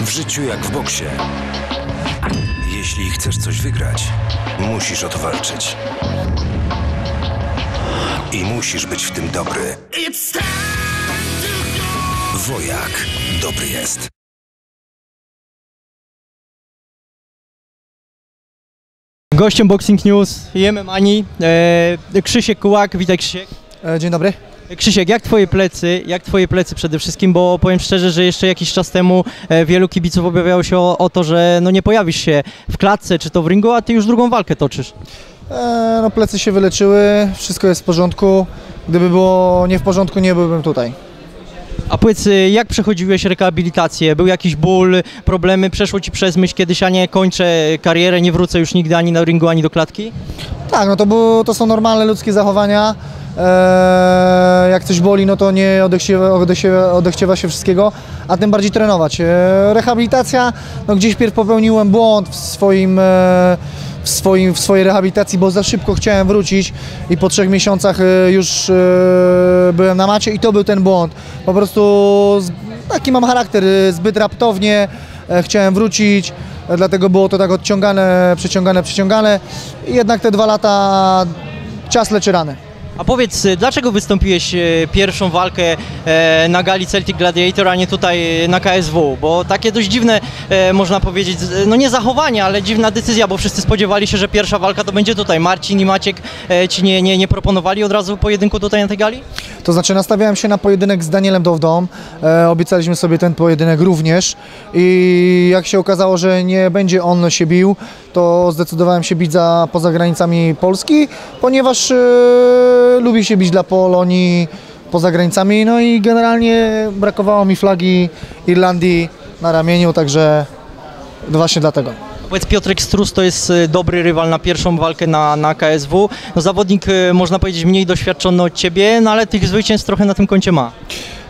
W życiu jak w boksie. Jeśli chcesz coś wygrać, musisz o to walczyć. I musisz być w tym dobry. Wojak dobry jest. Gościem Boxing News jemy Mani, e, Krzysiek Kułak, witaj Krzysiek. E, Dzień dobry. Krzysiek, jak twoje plecy, jak twoje plecy przede wszystkim, bo powiem szczerze, że jeszcze jakiś czas temu e, wielu kibiców obawiało się o, o to, że no nie pojawisz się w klatce czy to w ringu, a ty już drugą walkę toczysz. E, no plecy się wyleczyły, wszystko jest w porządku. Gdyby było nie w porządku, nie byłbym tutaj. A powiedz, e, jak przechodziłeś rehabilitację? Był jakiś ból, problemy? Przeszło ci przez myśl kiedyś, a nie kończę karierę, nie wrócę już nigdy ani na ringu, ani do klatki? Tak, no to, było, to są normalne ludzkie zachowania. E, jak coś boli, no to nie odechciewa, odechciewa, odechciewa się wszystkiego, a tym bardziej trenować. E, rehabilitacja, no gdzieś pierw popełniłem błąd w swoim... E, w, swoim, w swojej rehabilitacji, bo za szybko chciałem wrócić i po trzech miesiącach e, już e, byłem na macie i to był ten błąd. Po prostu taki mam charakter, e, zbyt raptownie chciałem wrócić, dlatego było to tak odciągane, przeciągane, przeciągane i jednak te dwa lata czas leczy rany. A powiedz, y, dlaczego wystąpiłeś y, pierwszą walkę e, na gali Celtic Gladiator, a nie tutaj y, na KSW? Bo takie dość dziwne, e, można powiedzieć, no nie zachowanie, ale dziwna decyzja, bo wszyscy spodziewali się, że pierwsza walka to będzie tutaj. Marcin i Maciek e, ci nie, nie, nie proponowali od razu pojedynku tutaj na tej gali? To znaczy nastawiałem się na pojedynek z Danielem Dowdą, e, obiecaliśmy sobie ten pojedynek również i jak się okazało, że nie będzie on się bił, to zdecydowałem się bić za, poza granicami Polski, ponieważ lubi się bić dla Polonii poza granicami, no i generalnie brakowało mi flagi Irlandii na ramieniu, także właśnie dlatego. Powiedz, Piotrek Strus to jest y, dobry rywal na pierwszą walkę na, na KSW. No, zawodnik, y, można powiedzieć, mniej doświadczony od ciebie, no ale tych zwycięstw trochę na tym koncie ma.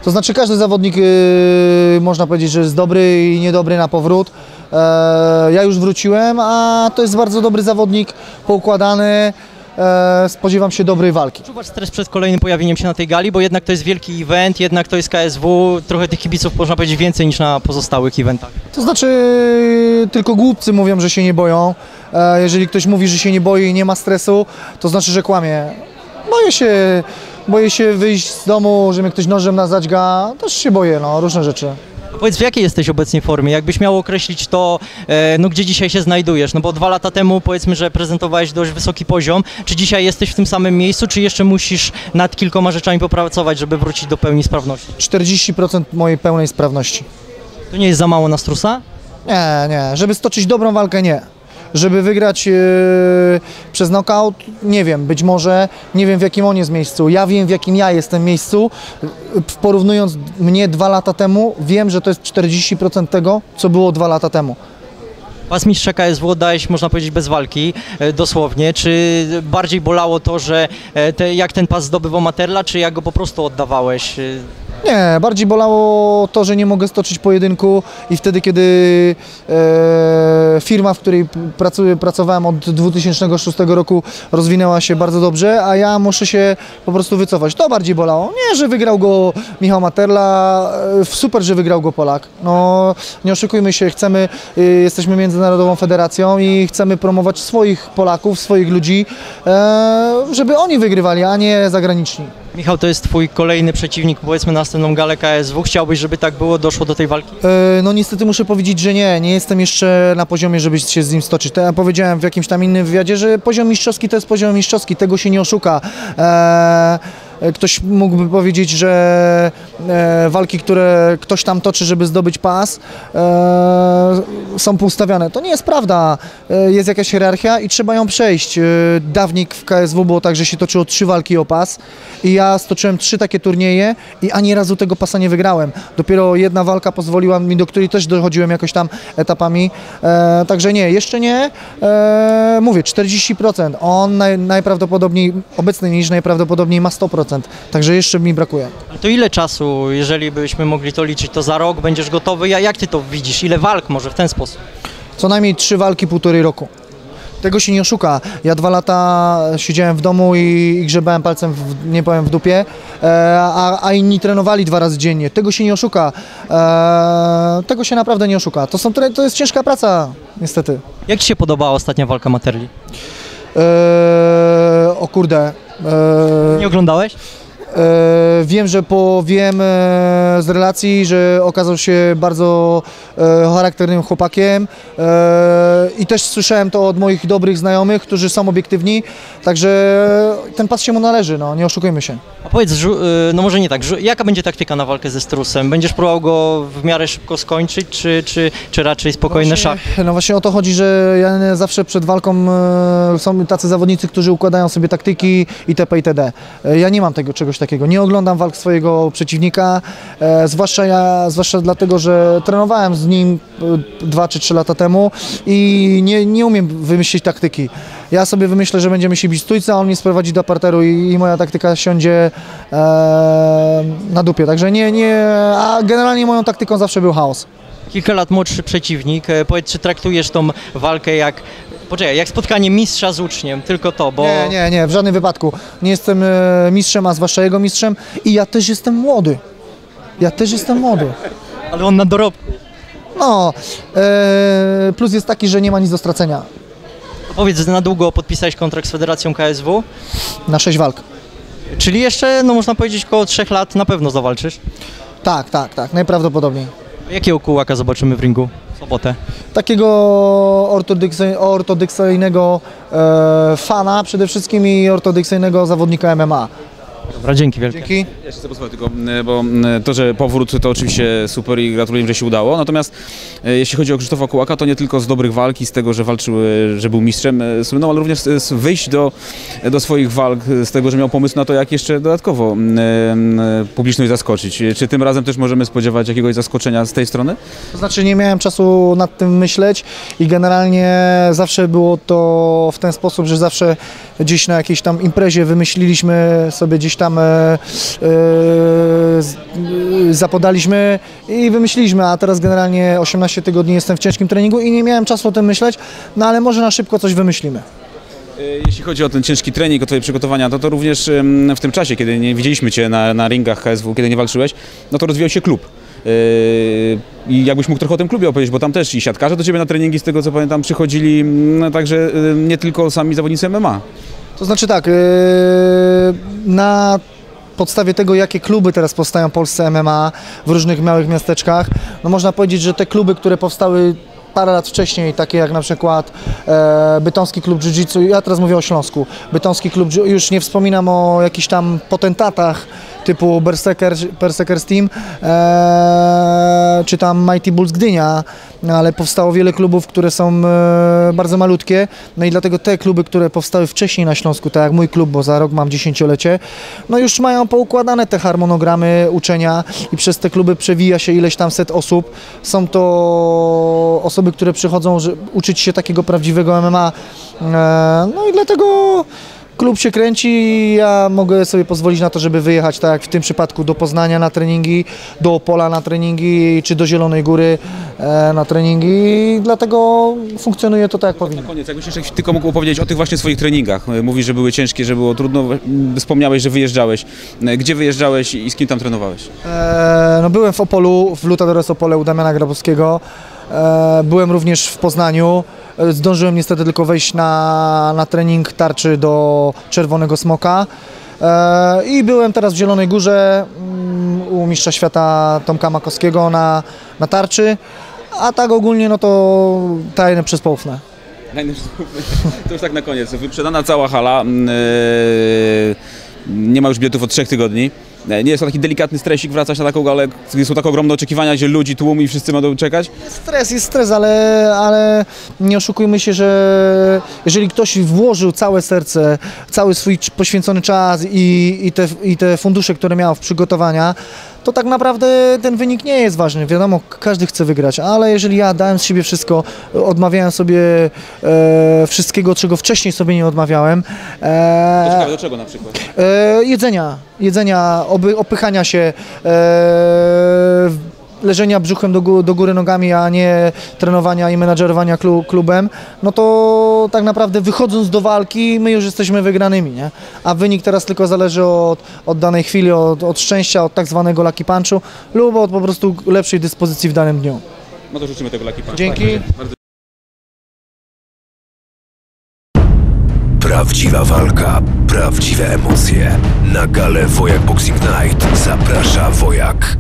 To znaczy każdy zawodnik yy, można powiedzieć, że jest dobry i niedobry na powrót. E, ja już wróciłem, a to jest bardzo dobry zawodnik, poukładany. E, spodziewam się dobrej walki. Czuwasz stres przed kolejnym pojawieniem się na tej gali, bo jednak to jest wielki event, jednak to jest KSW, trochę tych kibiców można powiedzieć więcej niż na pozostałych eventach. To znaczy tylko głupcy mówią, że się nie boją. E, jeżeli ktoś mówi, że się nie boi i nie ma stresu, to znaczy, że kłamie. Boję się, boję się wyjść z domu, że mnie ktoś nożem na zadźga. Też się boję, no, różne rzeczy. Powiedz, w jakiej jesteś obecnie formie? Jakbyś miał określić to, e, no gdzie dzisiaj się znajdujesz? No bo dwa lata temu powiedzmy, że prezentowałeś dość wysoki poziom. Czy dzisiaj jesteś w tym samym miejscu, czy jeszcze musisz nad kilkoma rzeczami popracować, żeby wrócić do pełni sprawności? 40% mojej pełnej sprawności. To nie jest za mało na strusa? Nie, nie. Żeby stoczyć dobrą walkę, nie. Żeby wygrać yy, przez knockout, nie wiem, być może, nie wiem w jakim on jest miejscu. Ja wiem w jakim ja jestem miejscu. Yy, Porównując mnie dwa lata temu, wiem, że to jest 40% tego, co było dwa lata temu. Pas mistrza KSW oddałeś, można powiedzieć, bez walki, e, dosłownie. Czy bardziej bolało to, że e, te, jak ten pas zdobywał Materla, czy jak go po prostu oddawałeś? Nie, bardziej bolało to, że nie mogę stoczyć pojedynku i wtedy, kiedy e, firma, w której pracuję, pracowałem od 2006 roku rozwinęła się bardzo dobrze, a ja muszę się po prostu wycofać. To bardziej bolało. Nie, że wygrał go Michał Materla, e, super, że wygrał go Polak. No, nie oszukujmy się, chcemy, e, jesteśmy międzynarodową federacją i chcemy promować swoich Polaków, swoich ludzi, e, żeby oni wygrywali, a nie zagraniczni. Michał, to jest twój kolejny przeciwnik, powiedzmy, na następną galę KSW. Chciałbyś, żeby tak było, doszło do tej walki? E, No niestety muszę powiedzieć, że nie, nie jestem jeszcze na poziomie, żeby się z nim stoczyć. To ja powiedziałem w jakimś tam innym wywiadzie, że poziom mistrzowski to jest poziom mistrzowski, tego się nie oszuka. E, Ktoś mógłby powiedzieć, że e, walki, które ktoś tam toczy, żeby zdobyć pas, e, są poustawiane. To nie jest prawda. E, jest jakaś hierarchia i trzeba ją przejść. E, dawnik w KSW było tak, że się toczyło trzy walki o pas i ja stoczyłem trzy takie turnieje i ani razu tego pasa nie wygrałem. Dopiero jedna walka pozwoliła mi, do której też dochodziłem jakoś tam etapami. E, także nie, jeszcze nie. E, mówię, 40%. On naj, najprawdopodobniej, obecny niż najprawdopodobniej ma 100%. Także jeszcze mi brakuje. To ile czasu, jeżeli byśmy mogli to liczyć, to za rok będziesz gotowy? Ja- Jak ty to widzisz? Ile walk może w ten sposób? Co najmniej trzy walki półtorej roku. Tego się nie oszuka. Ja dwa lata siedziałem w domu i, i grzebałem palcem, w, nie powiem, w dupie, e, a, a inni trenowali dwa razy dziennie. Tego się nie oszuka. E, tego się naprawdę nie oszuka. To, są, to jest ciężka praca, niestety. Jak Ci się podobała ostatnia walka Materli? E, kurde. E, Nie oglądałeś? E, wiem, że po, wiem e, z relacji, że okazał się bardzo e, charakternym chłopakiem i też słyszałem to od moich dobrych znajomych, którzy są obiektywni, także ten pas się mu należy, no nie oszukujmy się. A powiedz, no może nie tak, jaka będzie taktyka na walkę ze Strusem? Będziesz próbował go w miarę szybko skończyć, czy, czy, czy raczej spokojne szachy? No właśnie o to chodzi, że ja zawsze przed walką są tacy zawodnicy, którzy układają sobie taktyki itp. itd. Ja nie mam tego czegoś takiego. Nie oglądam walk swojego przeciwnika, e, zwłaszcza ja, zwłaszcza dlatego, że trenowałem z nim e, dwa czy trzy lata temu i nie, nie umiem wymyślić taktyki. Ja sobie wymyślę, że będziemy się bić stójce, a on mnie sprowadzi do parteru i, i moja taktyka siądzie e, na dupie. Także nie, nie, a generalnie moją taktyką zawsze był chaos. Kilka lat młodszy przeciwnik, e, powiedz, czy traktujesz tą walkę jak, poczekaj, jak spotkanie mistrza z uczniem, tylko to, bo... Nie, nie, nie, w żadnym wypadku. Nie jestem e, mistrzem, a zwłaszcza jego mistrzem i ja też jestem młody. Ja też jestem młody. Ale on na dorobku. No, e, plus jest taki, że nie ma nic do stracenia Powiedz, na długo podpisałeś kontrakt z Federacją KSW, na sześć walk. czyli jeszcze, no można powiedzieć, około trzech lat na pewno zawalczysz. Tak, tak, tak, najprawdopodobniej. Jakiego kułaka zobaczymy w ringu w sobotę? Takiego ortodoksy, ortodoksyjnego e, fana przede wszystkim i ortodoksyjnego zawodnika MMA. Dobra, dzięki wielkie. Dzięki. Chcę pozwolę tylko, m, bo m, to, że powrót to oczywiście super i gratuluję, że się udało. Natomiast e, jeśli chodzi o Krzysztofa Kułaka, to nie tylko z dobrych walk i z tego, że walczył, e, że był mistrzem, e, słynął, ale również z- wyjść do, do swoich walk, e, z tego, że miał pomysł na to, jak jeszcze dodatkowo publiczność zaskoczyć. E, Czy tym razem też możemy spodziewać jakiegoś zaskoczenia z tej strony? To znaczy nie miałem czasu nad tym myśleć i generalnie zawsze było to w ten sposób, że zawsze gdzieś na jakiejś tam imprezie wymyśliliśmy sobie gdzieś tam e, e, e, zapodaliśmy i wymyśliliśmy, a teraz generalnie 18 tygodni jestem w ciężkim treningu i nie miałem czasu o tym myśleć, no ale może na szybko coś wymyślimy. E, Jeśli chodzi o ten ciężki trening, o Twoje przygotowania, to to również w tym czasie, kiedy nie widzieliśmy Cię na, na ringach KSW, kiedy nie walczyłeś, no to rozwijał się klub. Yy, I jakbyś mógł trochę o tym klubie opowiedzieć, bo tam też i siatkarze do Ciebie na treningi, z tego co pamiętam, przychodzili, no, także nie tylko sami zawodnicy MMA. To znaczy tak, na podstawie tego, jakie kluby teraz powstają w Polsce MMA w różnych małych miasteczkach, no można powiedzieć, że te kluby, które powstały parę lat wcześniej, takie jak na przykład e, Bytomski Klub Jiu-Jitsu, ja teraz mówię o Śląsku, Bytomski Klub, już nie wspominam o jakichś tam potentatach typu Berserker, Berserkers Team, e, czy tam Mighty Bulls Gdynia, ale powstało wiele klubów, które są e, bardzo malutkie, no i dlatego te kluby, które powstały wcześniej na Śląsku, tak jak mój klub, bo za rok mam dziesięciolecie, no już mają poukładane te harmonogramy uczenia i przez te kluby przewija się ileś tam set osób. Są to osoby, które przychodzą uczyć się takiego prawdziwego MMA, e, no i dlatego klub się kręci, ja mogę sobie pozwolić na to, żeby wyjechać, tak jak w tym przypadku, do Poznania na treningi, do Opola na treningi, czy do Zielonej Góry e, na treningi i dlatego funkcjonuje to tak, jak powinno. Na koniec, jakbyś jeszcze tylko mógł opowiedzieć o tych właśnie swoich treningach. Yy, Mówisz, że były ciężkie, że było trudno, wspomniałeś, że wyjeżdżałeś. Yy, Gdzie wyjeżdżałeś i z kim tam trenowałeś? E, no byłem w Opolu, w Lutadores Opole u Damiana Grabowskiego. E, byłem również w Poznaniu. E, Zdążyłem niestety tylko wejść na, na trening tarczy do Czerwonego Smoka. E, I byłem teraz w Zielonej Górze mm, u mistrza świata Tomka Makowskiego na, na tarczy. A tak ogólnie no to tajne przez poufne. To już tak na koniec. Wyprzedana cała hala. Yy, nie ma już biletów od trzech tygodni. Yy, Nie jest to taki delikatny stresik wracać na taką galę, gdzie są tak ogromne oczekiwania, że ludzi, tłum i wszyscy będą czekać. Stres jest stres, ale, ale nie oszukujmy się, że jeżeli ktoś włożył całe serce, cały swój poświęcony czas i, i, te, i te fundusze, które miał w przygotowania, to tak naprawdę ten wynik nie jest ważny. Wiadomo, każdy chce wygrać, ale jeżeli ja dałem z siebie wszystko, odmawiałem sobie e, wszystkiego, czego wcześniej sobie nie odmawiałem, e, Ciekawe, do czego na przykład? E, jedzenia, jedzenia, oby, opychania się, e, leżenia brzuchem do, gó- do góry nogami, a nie trenowania i menadżerowania klu, klubem, no to tak naprawdę wychodząc do walki, my już jesteśmy wygranymi, nie? A wynik teraz tylko zależy od, od danej chwili, od, od szczęścia, od tak zwanego lucky punchu lub od po prostu lepszej dyspozycji w danym dniu. No to życzymy tego Lucky Punch. Dzięki. Bardzo Prawdziwa walka, prawdziwe emocje. Na galę Wojak Boxing Night zaprasza Wojak.